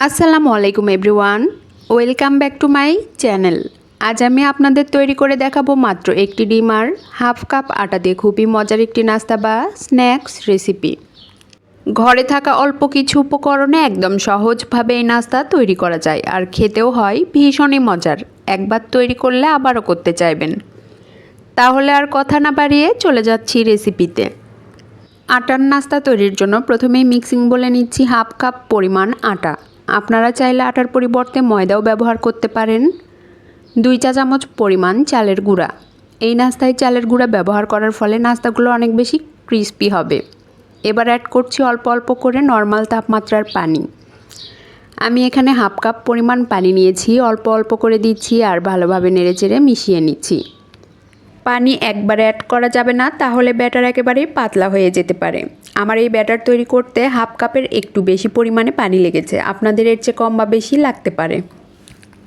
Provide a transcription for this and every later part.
আসসালামু আলাইকুম everyone. Welcome back to my channel. আজ আমি আপনাদের তৈরি করে দেখাবো মাত্র একটি ডিম আর হাফ কাপ আটা দিয়ে খুবই মজার একটি নাস্তা বা স্ন্যাক্স রেসিপি। ঘরে থাকা অল্প কিছু উপকরণে একদম সহজভাবে এই নাস্তা তৈরি করা যায় আর খেতেও হয় ভীষণই মজার। একবার তৈরি করলে আবারও করতে চাইবেন। তাহলে আর কথা না বাড়িয়ে চলে যাচ্ছি রেসিপিতে। আটার নাস্তা তৈরির জন্য প্রথমেই মিক্সিং বলে নিচ্ছি হাফ কাপ পরিমাণ আটা। আপনারা চাইলে আটার পরিবর্তে ময়দাও ব্যবহার করতে পারেন। দুই চা চামচ পরিমাণ চালের গুঁড়া। এই নাস্তায় চালের গুঁড়া ব্যবহার করার ফলে নাস্তাগুলো অনেক বেশি ক্রিস্পি হবে। এবার অ্যাড করছি অল্প অল্প করে নর্মাল তাপমাত্রার পানি। আমি এখানে হাফ কাপ পরিমাণ পানি নিয়েছি, অল্প অল্প করে দিচ্ছি আর ভালোভাবে নেড়েচেড়ে মিশিয়ে নিচ্ছি। পানি একবারে অ্যাড করা যাবে না, তাহলে ব্যাটার একেবারেই পাতলা হয়ে যেতে পারে। আমার এই ব্যাটার তৈরি করতে হাফ কাপের একটু বেশি পরিমাণে পানি লেগেছে। আপনাদের এর চেয়ে কম বা বেশি লাগতে পারে।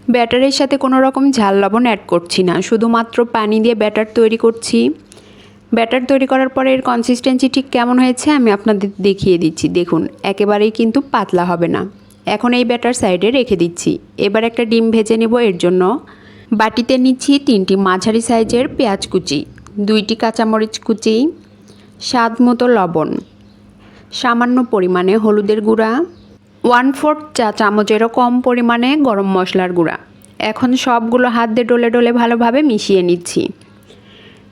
ব্যাটারের সাথে কোনো রকম ঝাল লবণ অ্যাড করছি না। শুধুমাত্র পানি দিয়ে ব্যাটার তৈরি করছি। ব্যাটার তৈরি করার পরে এর কনসিস্টেন্সি ঠিক কেমন হয়েছে আমি আপনাদের দেখিয়ে দিচ্ছি। দেখুন, একেবারেই কিন্তু পাতলা হবে না। এখন এই ব্যাটার সাইডে রেখে দিচ্ছি। এবার একটা ডিম ভেজে নেব এর জন্য। বাটিতে নিচ্ছি তিনটি মাঝারি সাইজের পেঁয়াজ কুচি, দুইটি কাঁচামরিচ কুচি, স্বাদ মতো লবণ। সামান্য পরিমাণে হলুদের গুঁড়া ওয়ান ফোর্থ চা চামচেরও কম পরিমাণে গরম মশলার গুঁড়া। এখন সবগুলো হাত দিয়ে ডলে ডলে ভালোভাবে মিশিয়ে নিচ্ছি।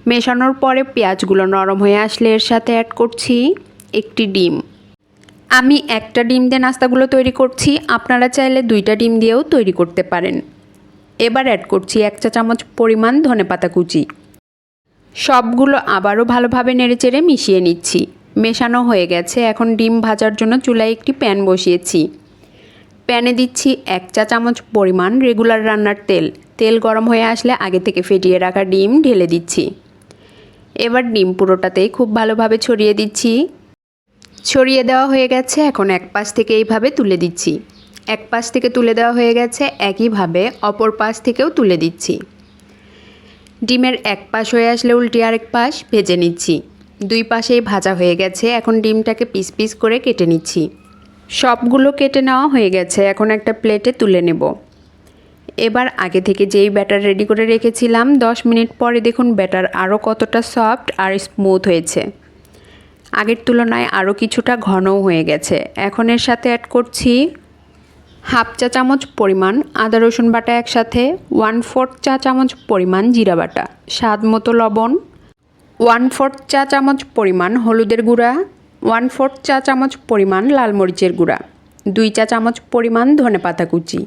মেশানোর পরে পেঁয়াজগুলো নরম হয়ে আসলে এর সাথে অ্যাড করছি একটি ডিম। আমি একটা ডিম দিয়ে নাস্তাগুলো তৈরি করছি, আপনারা চাইলে দুইটা ডিম দিয়েও তৈরি করতে পারেন। এবার অ্যাড করছি এক চা চামচ পরিমাণ ধনেপাতা কুচি। সবগুলো আবারও ভালোভাবে নেড়েচেড়ে মিশিয়ে নিচ্ছি। মেশানো হয়ে গেছে। এখন ডিম ভাজার জন্য চুলায় একটি প্যান বসিয়েছি। প্যানে দিচ্ছি এক চা চামচ পরিমাণ রেগুলার রান্নার তেল। তেল গরম হয়ে আসলে আগে থেকে ফেটিয়ে রাখা ডিম ঢেলে দিচ্ছি। এবার ডিম পুরোটাতেই খুব ভালোভাবে ছড়িয়ে দিচ্ছি। ছড়িয়ে দেওয়া হয়ে গেছে, এখন এক পাশ থেকে এইভাবে তুলে দিচ্ছি। এক পাশ থেকে তুলে দেওয়া হয়ে গেছে, একইভাবে অপর পাশ থেকেও তুলে দিচ্ছি। ডিমের এক পাশ হয়ে আসলে উল্টি আরেক পাশ ভেজে নিচ্ছি। দুই পাশেই ভাজা হয়ে গেছে। এখন ডিমটাকে পিস পিস করে কেটে নিচ্ছি। সবগুলো কেটে নেওয়া হয়ে গেছে। এখন একটা প্লেটে তুলে নেব। এবার আগে থেকে যেই ব্যাটার রেডি করে রেখেছিলাম, দশ মিনিট পরে দেখুন ব্যাটার আরও কতটা সফট আর স্মুথ হয়েছে। আগের তুলনায় আরও কিছুটা ঘনও হয়ে গেছে। এখন এর সাথে অ্যাড করছি হাফ চা চামচ পরিমাণ আদা রসুন বাটা একসাথে ওয়ান ফোর্থ চা চামচ পরিমাণ জিরা বাটা। স্বাদ মতো লবণ ওয়ান ফোর্থ চা চামচ পরিমাণ হলুদের গুঁড়া ওয়ান ফোর্থ চা চামচ পরিমাণ লাল মরিচের গুঁড়া, দুই চা চামচ পরিমাণ ধনেপাতা কুচি।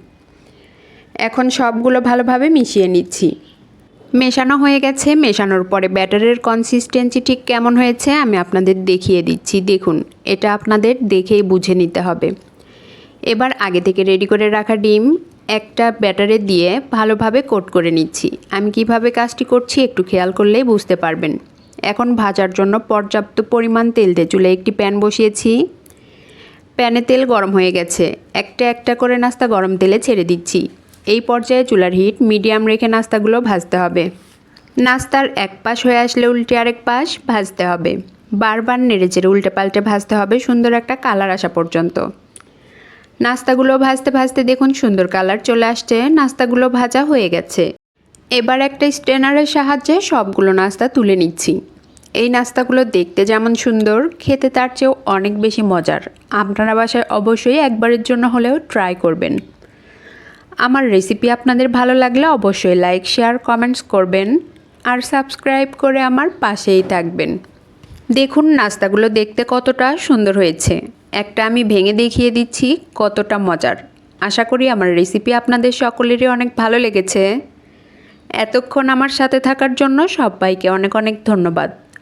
এখন সবগুলো ভালোভাবে মিশিয়ে নিচ্ছি। মেশানো হয়ে গেছে, মেশানোর পরে ব্যাটারের কনসিস্টেন্সি ঠিক কেমন হয়েছে আমি আপনাদের দেখিয়ে দিচ্ছি। দেখুন, এটা আপনাদের দেখেই বুঝে নিতে হবে। এবার আগে থেকে রেডি করে রাখা ডিম একটা ব্যাটারে দিয়ে ভালোভাবে কোট করে নিচ্ছি। আমি কীভাবে কাজটি করছি একটু খেয়াল করলেই বুঝতে পারবেন। এখন ভাজার জন্য পর্যাপ্ত পরিমাণ তেল দিয়ে চুলে একটি প্যান বসিয়েছি। প্যানে তেল গরম হয়ে গেছে। একটা একটা করে নাস্তা গরম তেলে ছেড়ে দিচ্ছি। এই পর্যায়ে চুলার হিট মিডিয়াম রেখে নাস্তাগুলো ভাজতে হবে। নাস্তার এক পাশ হয়ে আসলে উল্টে আরেক পাশ ভাজতে হবে। বারবার নেড়েচেড়ে উল্টে পাল্টে ভাজতে হবে সুন্দর একটা কালার আসা পর্যন্ত। নাস্তাগুলো ভাজতে ভাজতে দেখুন সুন্দর কালার চলে আসছে। নাস্তাগুলো ভাজা হয়ে গেছে। এবার একটা স্ট্রেনারের সাহায্যে সবগুলো নাস্তা তুলে নিচ্ছি। এই নাস্তাগুলো দেখতে যেমন সুন্দর, খেতে তার চেয়েও অনেক বেশি মজার। আপনারা বাসায় অবশ্যই একবারের জন্য হলেও ট্রাই করবেন। আমার রেসিপি আপনাদের ভালো লাগলে অবশ্যই লাইক শেয়ার কমেন্টস করবেন আর সাবস্ক্রাইব করে আমার পাশেই থাকবেন। দেখুন নাস্তাগুলো দেখতে কতটা সুন্দর হয়েছে। একটা আমি ভেঙে দেখিয়ে দিচ্ছি কতটা মজার। আশা করি আমার রেসিপি আপনাদের সকলেরই অনেক ভালো লেগেছে। এতক্ষণ আমার সাথে থাকার জন্য সবাইকে অনেক অনেক ধন্যবাদ।